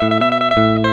ปุ๋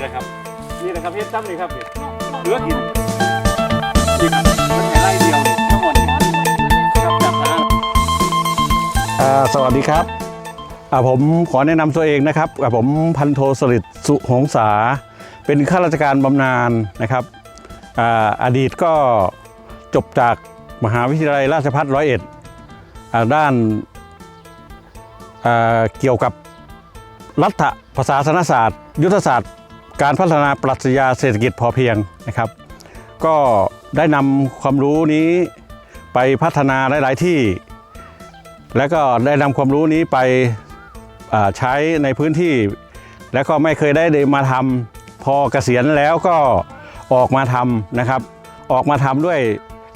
นี่แหละครับ นี่แหละครับเฮ็ดซ้ำนี่ครับนี่เหลือกินนี่ครับมันแค่ไร่เดียวนี่ทั้งหมดนี่ครับจับนะอ่าสวัสดีครับอ่าผมขอแนะนำตัวเองนะครับอ่าผมพันโทสฤษดิ์สุหงษา เป็นข้าราชการบำนาญนะครับอ่าอดีตก็จบจากมหาวิทยาลัยราชภัฏร้อยเอ็ดอ่าด้านอ่าเกี่ยวกับรัฐประศาสนศาสตร์ ยุทธศาสตร์ การพัฒนาปรัชญาเศรษฐกิจพอเพียงนะครับ ก็ได้นำความรู้นี้ไปพัฒนาหลาย ๆ ที่ แล้วก็ได้นำความรู้นี้ไปใช้ในพื้นที่ แล้วก็ไม่เคยได้มาทำพอเกษียณแล้วก็ออกมาทำนะครับ ออกมาทำด้วย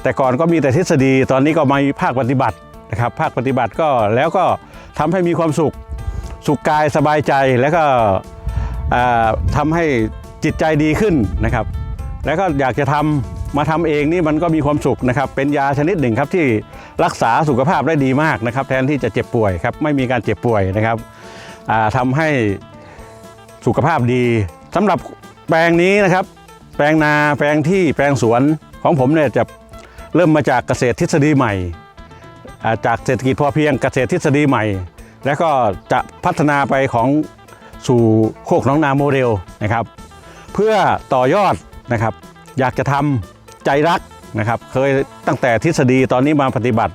แต่ก่อนก็มีแต่ทฤษฎีตอนนี้ก็มาภาคปฏิบัตินะครับ ภาคปฏิบัติก็แล้วก็ทำให้มีความสุขสุขกายสบายใจแล้วก็ ทำให้จิตใจดีขึ้นนะครับ แล้วก็อยากจะทำมาทำเองนี่มันก็มีความสุขนะครับ เป็นยาชนิดหนึ่งครับที่รักษาสุขภาพได้ดีมากนะครับ แทนที่จะเจ็บป่วยครับไม่มีการเจ็บป่วยนะครับอ่าทำให้สุขภาพดีสำหรับแปลงนี้นะครับ แปลงนาแปลงที่แปลงสวนของผมเนี่ยจะเริ่มมาจากเกษตรทฤษฎีใหม่ จากเศรษฐกิจพอเพียงเกษตรทฤษฎีใหม่ แล้วก็จะพัฒนาไปของ สู่โคกน้องนาโมเดลนะครับ เพื่อต่อยอดนะครับ อยากจะทำใจรักนะครับ เคยตั้งแต่ทฤษฎีตอนนี้มาปฏิบัติ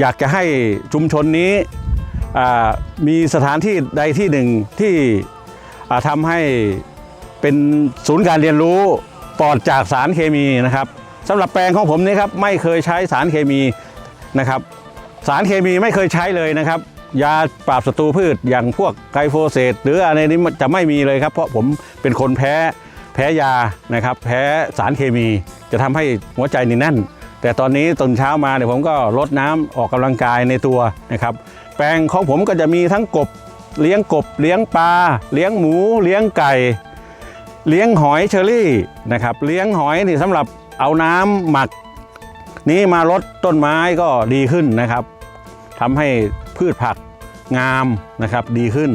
อยากจะให้ชุมชนนี้มีสถานที่ใดที่หนึ่งที่ทำให้เป็นศูนย์การเรียนรู้ปลอดจากสารเคมีนะครับสำหรับแปลงของผมนี่ครับไม่เคยใช้สารเคมีนะครับ สารเคมีไม่เคยใช้เลยนะครับ ยาปราบศัตรูพืชอย่างพวกไกลโฟเสตหรืออะไรนี้มันจะไม่มีเลยครับ เพราะผมเป็นคนแพ้แพ้ยานะครับ แพ้สารเคมีจะทำให้หัวใจนี่แน่น แต่ตอนนี้ตอนเช้ามาเนี่ยผมก็ลดน้ำออกกำลังกายในตัวนะครับ แปลงของผมก็จะมีทั้งกบเลี้ยงกบ เลี้ยงปลา เลี้ยงหมู เลี้ยงไก่ เลี้ยงหอยเชอรี่นะครับ เลี้ยงหอยนี่สำหรับเอาน้ำหมัก นี้มาลดต้นไม้ก็ดีขึ้นนะครับทำให้ พืชผักงามนะครับดีขึ้น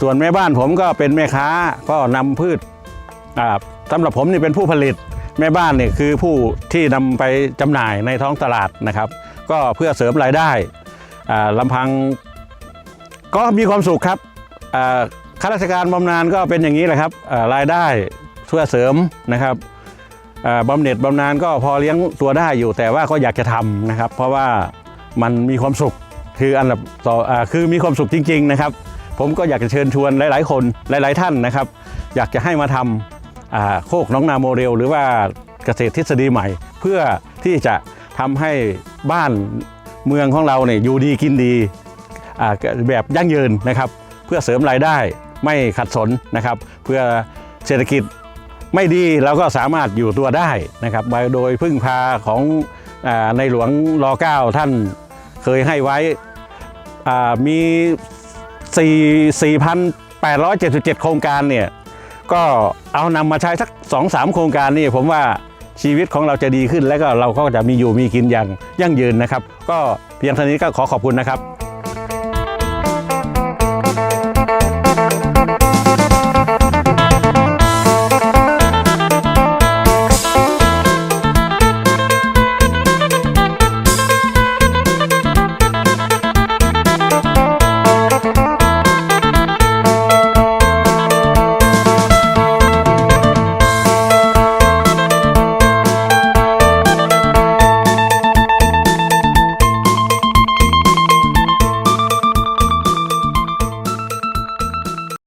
ส่วนแม่บ้านผมก็เป็นแม่ค้าก็นำพืชอ่าสำหรับผมนี่เป็นผู้ผลิตแม่บ้านนี่คือผู้ที่นำไปจำหน่ายในท้องตลาดนะครับ ก็เพื่อเสริมรายได้อ่าลำพังก็มีความสุขครับข้าราชการบำนาญก็เป็นอย่างนี้แหละครับรายได้เพื่อเสริมนะครับอ่าบำเหน็จบำนาญก็พอเลี้ยงตัวได้อยู่แต่ว่าก็อยากจะทำนะครับ เพราะว่ามันมีความสุข คืออันดับต่ออคือมีความสุขจริง ๆ นะครับ ผมก็อยากจะเชิญชวนหลาย ๆ คนหลาย ๆ ท่านนะครับ อยากจะให้มาทำโคกน้องนาโมเดล หรือว่าเกษตรทฤษฎีใหม่ เพื่อที่จะทำให้บ้านเมืองของเราเนี่ยอยู่ดีกินดีแบบยั่งยืนนะครับ เพื่อเสริมรายได้ไม่ขัดสนนะครับ เพื่อเศรษฐกิจไม่ดีเราก็สามารถอยู่ตัวได้นะครับโดยพึ่งพาของอในหลวงรอเก้าท่านเคยให้ไว้ มี 4 4,877 โครงการเนี่ยก็เอานำมาใช้สัก 2-3 โครงการนี่ผมว่าชีวิตของเราจะดีขึ้นและก็เราก็จะมีอยู่มีกินอย่างยั่งยืนนะครับ ก็เพียงเท่านี้ก็ขอขอบคุณนะครับ